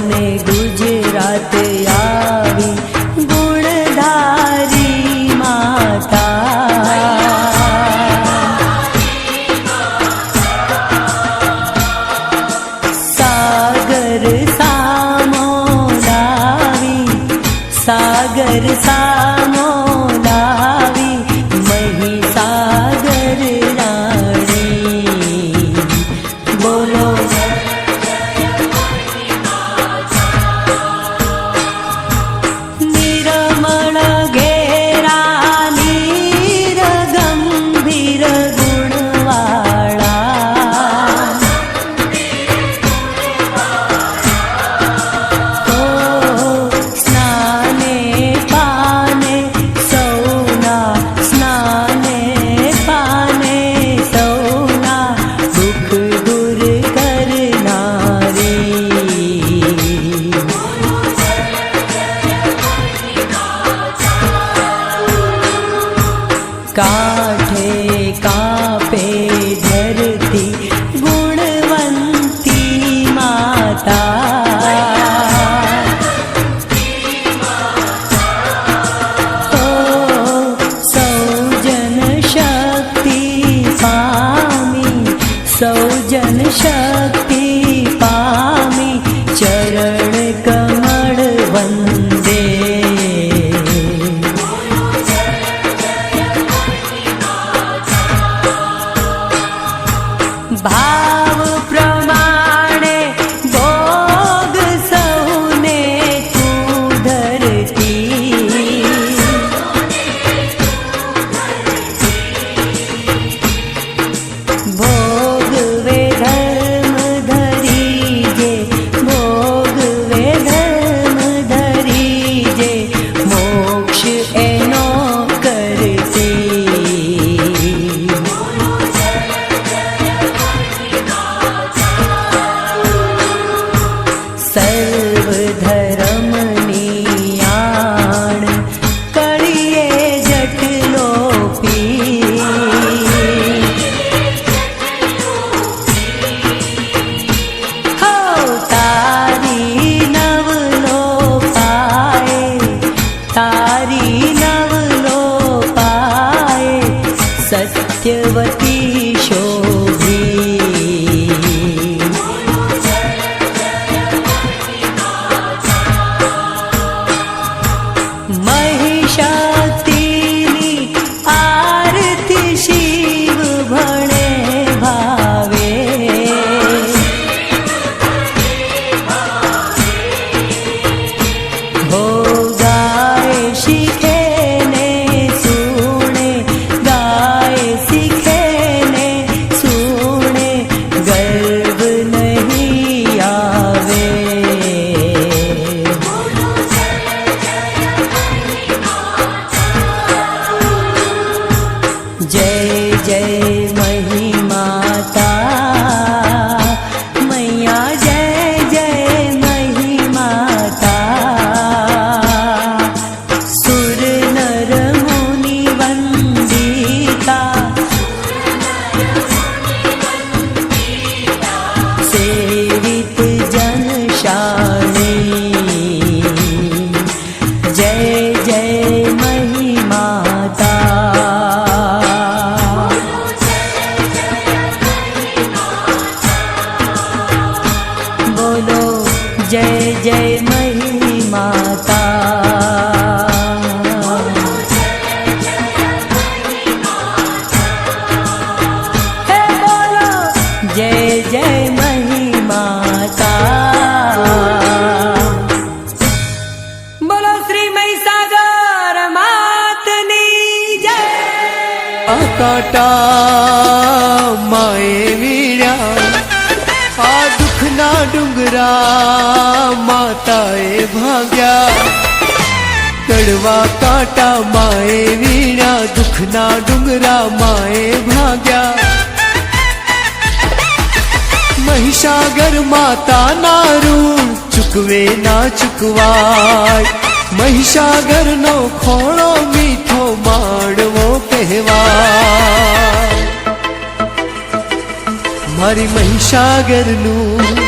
ને ગુજરાતે આવી ગુણધારી માતા. સાગર સામો લાવી સાગર સામો લાવી મહી સાગર રાણી. બોલો કાઠે કાપે sail sí. Yeah. જય જય મહી માતા જય જય મહી માતા બોલો શ્રી માતની જય આ કાંટા ડુંગરા માતાએ ભાગ્યા. કડવા કાંટા માએ વીણા, દુઃખના ડુંગરા માએ ભાગ્યા. મહિષાગર માતાના ઋણ ચૂકવે ના ચૂકવાય. મહિષાગરનો ખોળો મીઠો માડવો કહેવાય. મારી મહિષાગરનું